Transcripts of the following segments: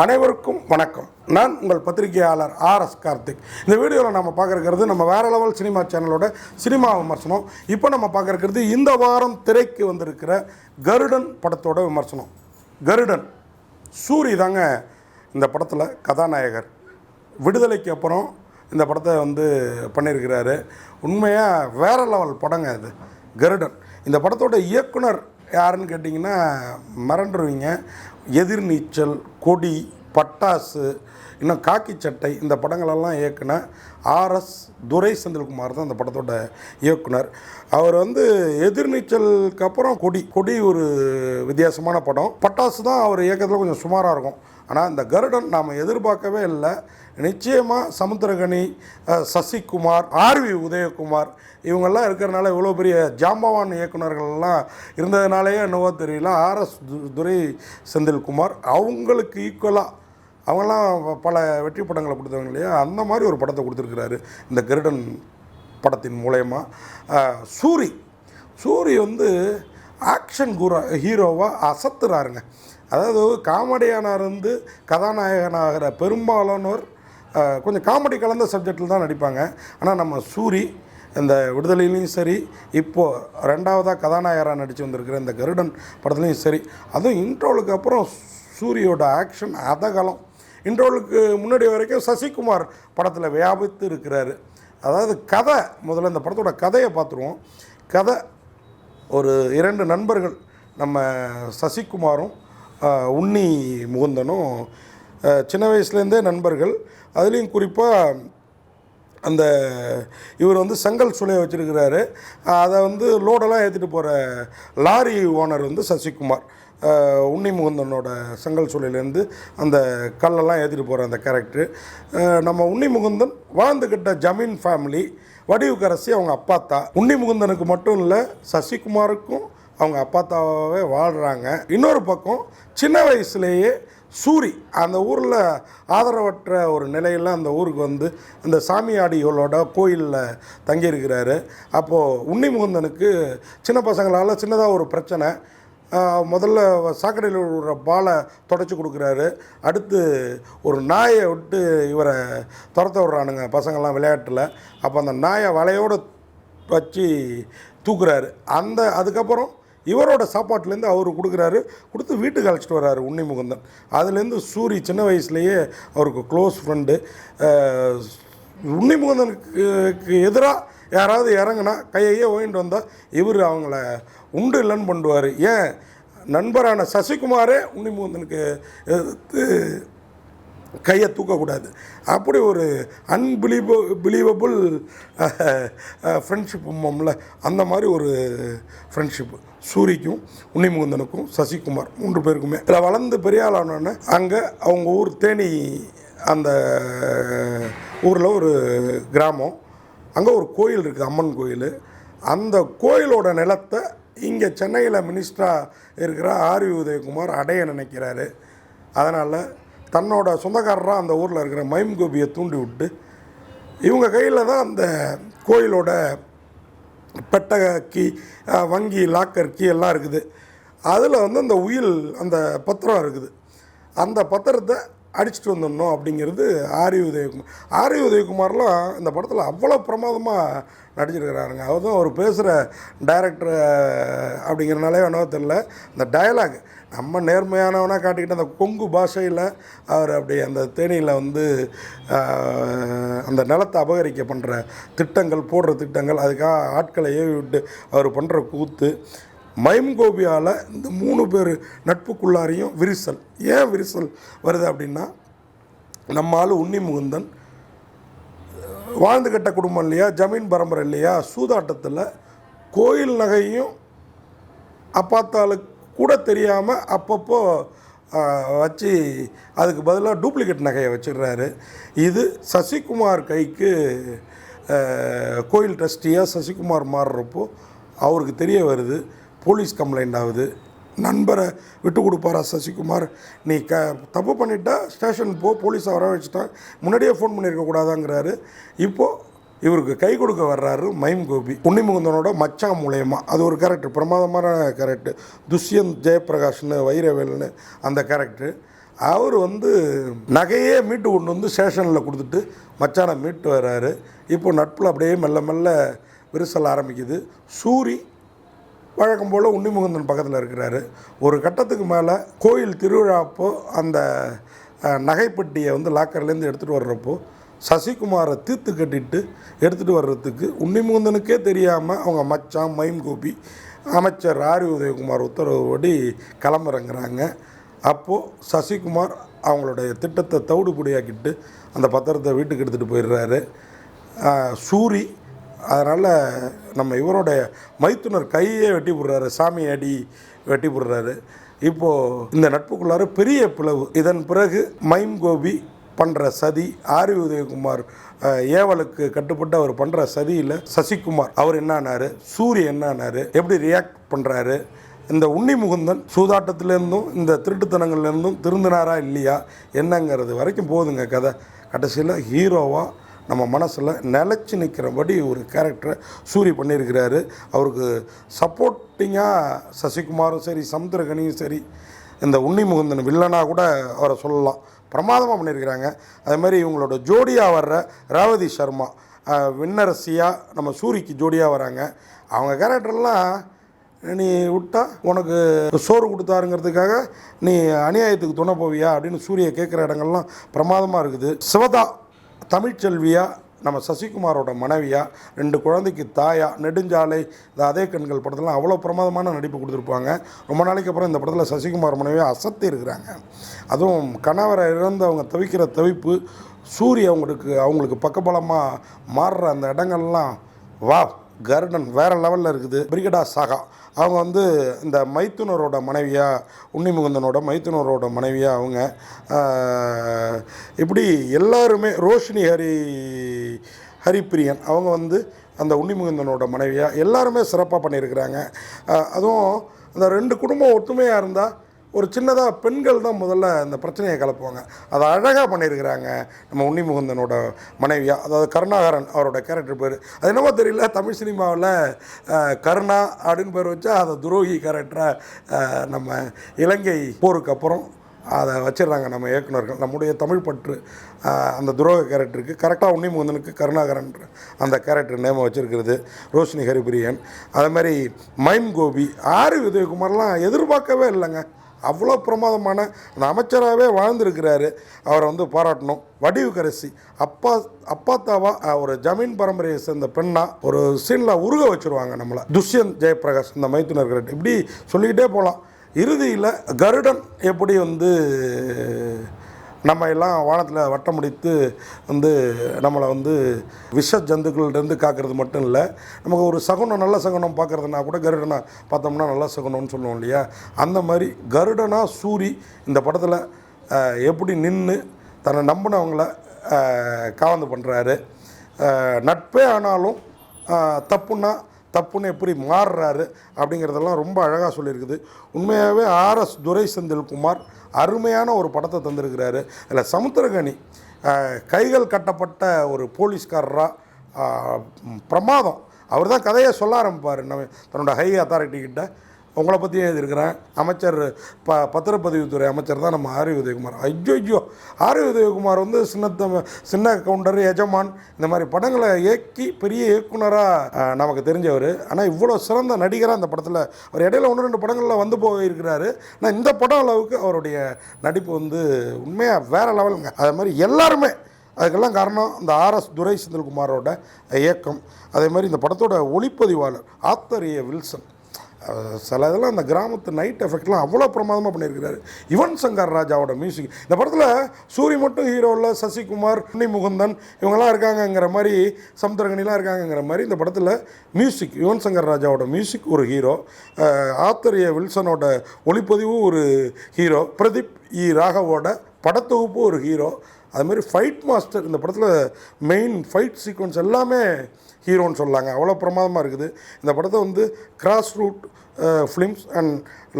அனைவருக்கும் வணக்கம். நான் உங்கள் பத்திரிகையாளர் ஆர் எஸ் கார்த்திக். இந்த வீடியோவில் நம்ம பார்க்குறது நம்ம வேற லெவல் சினிமா சேனலோட சினிமா விமர்சனம். இப்போ நம்ம பார்க்குறது இந்த வாரம் திரைக்கு வந்திருக்கிற கருடன் படத்தோட விமர்சனம். கருடன். சூரி தாங்க இந்த படத்தில் கதாநாயகர். விடுதலைக்கு அப்புறம் இந்த படத்தை வந்து பண்ணியிருக்கிறாரு உண்மையாக வேற லெவல் படங்க இது கருடன். இந்த படத்தோட இயக்குனர் யாருன்னு கேட்டிங்கன்னா மறந்துடுவீங்க எதிர்நீச்சல் கொடி பட்டாசு இன்னும் காக்கி சட்டை இந்த படங்களெல்லாம் இயக்குன ஆர்எஸ் துரை செந்தில்குமார் தான் அந்த படத்தோட இயக்குனர். அவர் வந்து எதிர்நீச்சலுக்கு அப்புறம் கொடி கொடி ஒரு வித்தியாசமான படம். பட்டாசு தான் அவர் இயக்கத்தில் கொஞ்சம் சுமாராக இருக்கும். ஆனால் இந்த கருடன் நாம் எதிர்பார்க்கவே இல்லை. நிச்சயமாக சமுத்திரகனி சசிகுமார் ஆர்வி உதயகுமார் இவங்கெல்லாம் இருக்கிறனால இவ்வளோ பெரிய ஜாம்பவான் இயக்குனர்கள்லாம் இருந்ததுனாலேயே என்னவோ தெரியல. ஆர்எஸ் துரை செந்தில்குமார் அவங்களுக்கு ஈக்குவலாக அவங்கெல்லாம் பல வெற்றி படங்களை கொடுத்தவங்க இல்லையா? அந்த மாதிரி ஒரு படத்தை கொடுத்துருக்கிறாரு இந்த கருடன் படத்தின் மூலயமா. சூரி. சூரி வந்து ஆக்ஷன் குரா ஹீரோவாக அசத்துறாருங்க. அதாவது காமெடியானாக இருந்து கதாநாயகனாகிற பெரும்பாலானோர் கொஞ்சம் காமெடி கலந்த சப்ஜெக்டில் தான் நடிப்பாங்க. ஆனால் நம்ம சூரி இந்த விடுதலையிலையும் சரி இப்போது ரெண்டாவதாக கதாநாயகராக நடித்து வந்திருக்கிற இந்த கருடன் படத்துலையும் சரி அதுவும் இன்ட்ரோலுக்கு அப்புறம் சூரியோட ஆக்ஷன் அதகலம் இன்றோளுக்கு முன்னாடி வரைக்கும் சசிகுமார் படத்தில் வியாபித்து இருக்கிறாரு. அதாவது கதை முதல்ல இந்த படத்தோட கதையை பார்த்துருவோம். கதை ஒரு இரண்டு நண்பர்கள் நம்ம சசிகுமாரும் உன்னி முகுந்தனும் சின்ன வயசுலேருந்தே நண்பர்கள். அதுலேயும் குறிப்பாக அந்த இவர் வந்து செங்கல் சுளையை வச்சுருக்கிறாரு. அதை வந்து லோடெல்லாம் ஏற்றிட்டு போகிற லாரி ஓனர் வந்து சசிகுமார். ஆஹ், உன்னி முகுந்தனோட செங்கல் சூளையிலேருந்து அந்த கல்லெல்லாம் ஏற்றிட்டு போகிற அந்த கேரக்டரு நம்ம உன்னி முகுந்தன் வாழ்ந்துக்கிட்ட ஜமீன் ஃபேமிலி வடிவுக்கரசி அவங்க அப்பாத்தா உன்னி முகுந்தனுக்கு மட்டும் இல்லை சசிகுமாருக்கும் அவங்க அப்பாத்தாவே வாழ்கிறாங்க இன்னொரு பக்கம் சின்ன வயசுலேயே சூரி. அந்த ஊரில் ஆதரவற்ற ஒரு நிலையில் அந்த ஊருக்கு வந்து இந்த சாமியாடிகளோட கோயிலில் தங்கியிருக்கிறாரு. அப்போது உன்னி முகுந்தனுக்கு சின்ன பசங்களால் சின்னதாக ஒரு பிரச்சனை. முதல்ல சாக்கடையில் விடுற பாலை தொடச்சி கொடுக்குறாரு. அடுத்து ஒரு நாயை விட்டு இவரை துரத்த விட்றானுங்க பசங்கள்லாம் விளையாட்டில். அப்போ அந்த நாயை வலையோடு வச்சு தூக்குறாரு. அந்த அதுக்கப்புறம் இவரோட சாப்பாட்டிலேருந்து அவர் கொடுக்குறாரு கொடுத்து வீட்டுக்கு அழைச்சிட்டு வர்றாரு உன்னி முகந்தன். அதுலேருந்து சூரி சின்ன வயசுலேயே அவருக்கு க்ளோஸ் ஃப்ரெண்டு உன்னி முகந்தனுக்கு எதிராக யாராவது இறங்குனா கையையே ஓயின்ட்டு வந்தால் இவர் அவங்கள உண்டு இல்லைன்னு பண்ணுவார். ஏன்? நண்பரான சசிகுமாரே உன்னி முகந்தனுக்கு எதிர்த்து கையை தூக்கக்கூடாது. அப்படி ஒரு அன்பிலீவ பிலீவபுள் ஃப்ரெண்ட்ஷிப் மம்ல அந்த மாதிரி ஒரு ஃப்ரெண்ட்ஷிப்பு சூரிக்கும் உன்னிமுகுந்தனுக்கும் சசிகுமார் மூன்று பேருக்குமே. இதில் வளர்ந்து பெரிய ஆளானோடனே அங்கே அவங்க ஊர் தேனி அந்த ஊரில் ஒரு கிராமம். அங்கே ஒரு கோயில் இருக்குது அம்மன் கோயில். அந்த கோயிலோட நிலத்தை இங்கே சென்னையில் மினிஸ்டராக இருக்கிற ஆர்வி உதயகுமார் அடைய நினைக்கிறாரு. அதனால் தன்னோட சொந்தக்காரராக அந்த ஊரில் இருக்கிற மைம் கோபியை தூண்டி விட்டு இவங்க கையில் தான் அந்த கோயிலோட பெட்டக கீ வங்கி லாக்கர் கீ எல்லாம் இருக்குது. அதில் வந்து அந்த உயில் அந்த பத்திரம் இருக்குது. அந்த பத்திரத்தை அடிச்சுட்டு வந்துடணும் அப்படிங்கிறது ஆரி உதயகுமார். ஆரி உதயகுமார்லாம் இந்த படத்தில் அவ்வளோ பிரமாதமாக நடிச்சிருக்கிறாருங்க. அதுவும் அவர் பேசுகிற டைரக்டர் அப்படிங்கிறனாலே என்னவோ தெரில இந்த டயலாக் நம்ம நேர்மையானவனாக காட்டிக்கிட்டு அந்த கொங்கு பாஷையில் அவர் அப்படி அந்த தேனியில் வந்து அந்த நிலத்தை அபகரிக்க பண்ணுற திட்டங்கள் போடுற திட்டங்கள் அதுக்காக ஆட்களை ஏவி விட்டு அவர் பண்ணுற கூத்து மைம் கோபியால் இந்த மூணு பேர் நட்புக்குள்ளாரையும் விரிசல். ஏன் விரிசல் வருது அப்படின்னா நம்ம ஆள் உன்னி முகுந்தன் வாழ்ந்து கட்ட குடும்பம் இல்லையா ஜமீன் பரம்பரை இல்லையா சூதாட்டத்தில் கோயில் நகையும் அப்பாத்தாளுக்கு கூட தெரியாமல் அப்பப்போ வச்சு அதுக்கு பதிலாக டூப்ளிகேட் நகையை வச்சிடுறாரு. இது சசிகுமார் கைக்கு கோயில் ட்ரஸ்டியாக சசிகுமார் மாறுறப்போ அவருக்கு தெரிய வருது. போலீஸ் கம்ப்ளைண்ட் ஆகுது. நண்பரை விட்டு கொடுப்பாரா சசிகுமார்? நீ க தப்பு பண்ணிட்டா ஸ்டேஷன் போ போலீஸை வர வச்சுட்டா முன்னாடியே ஃபோன் பண்ணியிருக்க கூடாதாங்கிறாரு. இப்போது இவருக்கு கை கொடுக்க வர்றாரு மைம் கோபி. உன்னிமுகுந்தனோட மச்சான் மூலயமா. அது ஒரு கேரக்டர் பிரமாதமான கேரக்டர் துஷ்யந்த் ஜெயபிரகாஷ்னு வைரவேல்னு அந்த கேரக்டர் அவர் வந்து நகையே மீட்டு கொண்டு வந்து ஸ்டேஷனில் கொடுத்துட்டு மச்சானை மீட்டு வர்றாரு. இப்போ நட்பில் அப்படியே மெல்ல மெல்ல விரிசல் ஆரம்பிக்குது. சூரி வழக்கம் போல் உன்னிமுகுந்தன் பக்கத்தில் இருக்கிறாரு. ஒரு கட்டத்துக்கு மேலே கோயில் திருவிழாப்போ அந்த நகைப்பட்டியை நகைப்பெட்டியை வந்து லாக்கர்லேருந்து எடுத்துகிட்டு வர்றப்போ சசிகுமாரை தீர்த்து கட்டிட்டு எடுத்துகிட்டு வர்றதுக்கு உன்னிமுகுந்தனுக்கே தெரியாமல் அவங்க மச்சான் மைம் கோபி அமைச்சர் ஆரி உதயகுமார் உத்தரவுபடி கிளம்புறங்கிறாங்க. அப்போது சசிகுமார் அவங்களுடைய திட்டத்தை தவிடுபடியாக்கிட்டு அந்த பத்திரத்தை வீட்டுக்கு எடுத்துகிட்டு போயிடுறாரு. சூரி அதனால் நம்ம இவருடைய மைத்துனர் கையே வெட்டி போடுறாரு சாமி அடி வெட்டி போடுறாரு. இப்போது இந்த நட்புக்குள்ளார பெரிய பிளவு. இதன் பிறகு மைம் கோபி பண்ணுற சதி ஆரி உதயகுமார் ஏவலுக்கு கட்டுப்பட்டு அவர் பண்ணுற சதியில் சசிகுமார் அவர் என்னானார்? சூரிய என்னானார்? எப்படி ரியாக்ட் பண்ணுறாரு இந்த உன்னி முகுந்தன் சூதாட்டத்திலேருந்தும் இந்த திருட்டுத்தனங்கள்லேருந்தும் திருந்தினாரா இல்லையா? என்னங்கிறது வரைக்கும் போகுதுங்க கதை. கடைசியில் ஹீரோவாக நம்ம மனசில் நிலச்சி நிற்கிறபடி ஒரு கேரக்டரை சூரி பண்ணியிருக்கிறாரு. அவருக்கு சப்போர்ட்டிங்காக சசிகுமாரும் சரி சமுத்திரகனியும் சரி இந்த உன்னி முகுந்தன் வில்லனாக கூட அவரை சொல்லலாம். பிரமாதமாக பண்ணியிருக்கிறாங்க. அதே மாதிரி இவங்களோட ஜோடியாக வர்ற ரேவதி சர்மா விண்ணரசியாக நம்ம சூரிக்கு ஜோடியாக வராங்க. அவங்க கேரக்டர்லாம் நீ விட்டா உனக்கு சோறு கொடுத்தாருங்கிறதுக்காக நீ அநியாயத்துக்கு துணை போவியா அப்படின்னு சூரிய கேட்குற இடங்கள்லாம் பிரமாதமாக இருக்குது. சிவதா தமிழ்ச்செல்வியா நம்ம சசிகுமாரோட மனைவியா ரெண்டு குழந்தைக்கு தாயா நெடுஞ்சாலை இந்த அதே கண்கள் படத்துலாம் அவ்வளோ பிரமாதமான நடிப்பு கொடுத்துருப்பாங்க. ரொம்ப நாளைக்கு அப்புறம் இந்த படத்தில் சசிகுமார் மனைவியாக அசத்தி இருக்கிறாங்க. அதுவும் கணவரை இழந்து அவங்க தவிக்கிற தவிப்பு சூரிய அவங்களுக்கு அவங்களுக்கு பக்கபலமாக மாறுற அந்த இடங்கள்லாம் வா கருடன் வேறு லெவலில் இருக்குது. பிரிகடா சாகா. அவங்க வந்து இந்த மைத்துனரோட மனைவியாக உன்னிமுகுந்தனோட மைத்துனரோட மனைவியாக அவங்க. இப்படி எல்லாருமே ரோஷினி ஹரி ஹரிப்பிரியன் அவங்க வந்து அந்த உன்னிமுகுந்தனோட மனைவியாக எல்லாருமே சிறப்பாக பண்ணியிருக்கிறாங்க. அதுவும் அந்த ரெண்டு குடும்பம் ஒற்றுமையாக இருந்தால் ஒரு சின்னதாக பெண்கள் தான் முதல்ல இந்த பிரச்சனையை கலப்புவாங்க. அதை அழகாக பண்ணியிருக்கிறாங்க நம்ம உன்னிமுகுந்தனோட மனைவியாக அதாவது கருணாகரன் அவரோட கேரக்டர் பேர். அது என்னமோ தெரியல தமிழ் சினிமாவில் கருணா அப்படின்னு பேர் வச்சா அதை துரோகி கேரக்டராக நம்ம இலங்கை போருக்கு அப்புறம் அதை வச்சிடுறாங்க நம்ம இயக்குனர்கள் நம்முடைய தமிழ் பற்று அந்த துரோக கேரக்டருக்கு கரெக்டாக உன்னிமுகுந்தனுக்கு கருணாகரன் அந்த கேரக்டர் நேம வச்சுருக்கிறது. ரோஷினி ஹரிபிரியன். அதே மாதிரி மைம் கோபி ஆறு உதயகுமார்லாம் எதிர்பார்க்கவே இல்லைங்க. அவ்வளோ பிரமாதமான அந்த அமைச்சராகவே வாழ்ந்திருக்கிறாரு. அவரை வந்து பாராட்டணும். வடிவுக்கரசி. அப்பா அப்பாத்தாவா ஒரு ஜமீன் பரம்பரையை சேர்ந்த பெண்ணா ஒரு சீனில் உருக வச்சுருவாங்க நம்மளை. துஷ்யந்த் ஜெயபிரகாஷ் இந்த மைத்துனர் இப்படி சொல்லிக்கிட்டே போகலாம். இறுதியில் கருடன் எப்படி வந்து நம்ம எல்லாம் வானத்தில் வட்டம் முடித்து வந்து நம்மளை வந்து விஷ ஜந்துக்கள்லேருந்து காக்கிறது மட்டும் இல்லை நமக்கு ஒரு சகுனம் நல்ல சகுனம் பார்க்குறதுனா கூட கருடனா பார்த்தோம்னா நல்ல சகுனம்னு சொல்லுவோம் இல்லையா? அந்த மாதிரி கருடனா சூரி இந்த படத்தில் எப்படி நின்று தன்னை நம்பினவங்கள காவந்து பண்ணுறாரு நட்பே ஆனாலும் தப்புன்னா தப்புன்னு எப்படி மாறுறாரு அப்படிங்கிறதெல்லாம் ரொம்ப அழகாக சொல்லியிருக்குது. உண்மையாகவே ஆர்எஸ் துரை செந்தில்குமார் அருமையான ஒரு படத்தை தந்திருக்கிறாரு. அதில் சமுத்திரகனி கைகள் கட்டப்பட்ட ஒரு போலீஸ்காரராக பிரமாதம். அவர் தான் கதையை சொல்ல ஆரம்பிப்பார். நம்ம தன்னோட ஹை அத்தாரிட்டி கிட்ட. உங்களை பற்றியும் எழுதியிருக்கிறேன். அமைச்சர் ப பத்திரப்பதிவுத்துறை அமைச்சர் தான் நம்ம ஆரி உதயகுமார். ஐயோ ஐயோ ஆரி உதயகுமார் வந்து சின்ன சின்ன கவுண்டர் எஜமான் இந்த மாதிரி படங்களை இயக்கி பெரிய இயக்குனராக நமக்கு தெரிஞ்சவர். ஆனால் இவ்வளோ சிறந்த நடிகராக அந்த படத்தில் அவர் இடையில ஒன்று ரெண்டு படங்களில் வந்து போயிருக்கிறாரு. ஆனால் இந்த படம் அளவுக்கு அவருடைய நடிப்பு வந்து உண்மையாக வேறு லெவலுங்க. அது மாதிரி எல்லாருமே அதுக்கெல்லாம் காரணம் இந்த ஆர்எஸ் துரை செந்தில்குமாரோட இயக்கம். அதே மாதிரி இந்த படத்தோட ஒளிப்பதிவாளர் ஆத்தரிய வில்சன். சில இதெல்லாம் அந்த கிராமத்து நைட் எஃபெக்ட்லாம் அவ்வளோ பிரமாதமாக பண்ணியிருக்கிறாரு. யுவன் சங்கர் ராஜாவோட மியூசிக் இந்த படத்தில் சூரி மட்டும் ஹீரோவில் சசிகுமார் புன்னி முகுந்தன் இவங்கெல்லாம் இருக்காங்கங்கிற மாதிரி சமுத்திரகணிலாம் இருக்காங்கங்கிற மாதிரி இந்த படத்தில் மியூசிக் யுவன் சங்கர் ராஜாவோட மியூசிக் ஒரு ஹீரோ ஆத்தரிய வில்சனோட ஒளிப்பதிவு ஒரு ஹீரோ பிரதீப் இ ராகவோட படத்தொகுப்பு ஒரு ஹீரோ அதுமாரி ஃபைட் மாஸ்டர் இந்த படத்தில் மெயின் ஃபைட் சீக்வன்ஸ் எல்லாமே ஹீரோன்னு சொல்லாங்க. அவ்வளோ பிரமாதமாக இருக்குது. இந்த படத்தை வந்து cross route films and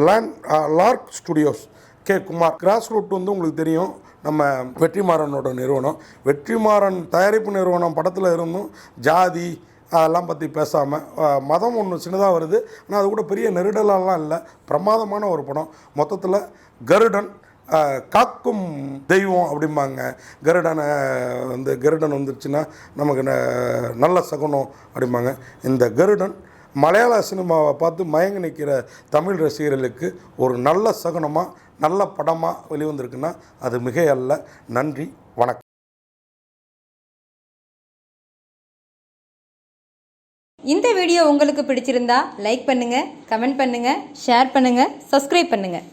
land lark studios K. Kumar. Cross route வந்து உங்களுக்கு தெரியும். நம்ம வெற்றிமாறனோட நிறுவனம். வெற்றிமாறன் தயாரிப்பு நிறுவனம் படத்தில் இருந்தும் ஜாதி அதெல்லாம் பற்றி பேசாமல் மதம் ஒன்று சின்னதாக வருது. ஆனால் அது கூட பெரிய நெருடலாலாம் இல்லை. பிரமாதமான ஒரு படம். மொத்தத்தில் கருடன் காக்கும் தெய்வம் அப்படிம்பாங்க. கருடனை வந்து கருடன் வந்துருச்சுன்னா நமக்கு ந- நல்ல சகுனம் அப்படிம்பாங்க. இந்த கருடன் மலையாள சினிமாவை பார்த்து மயங்கி நிற்கிற தமிழ் ரசிகர்களுக்கு ஒரு நல்ல சகுனமாக நல்ல படமாக வெளிவந்திருக்குன்னா அது மிக அல்ல நன்றி வணக்கம். இந்த வீடியோ உங்களுக்கு பிடிச்சிருந்தா லைக் பண்ணுங்கள் கமெண்ட் பண்ணுங்கள் ஷேர் பண்ணுங்கள் சப்ஸ்கிரைப் பண்ணுங்கள்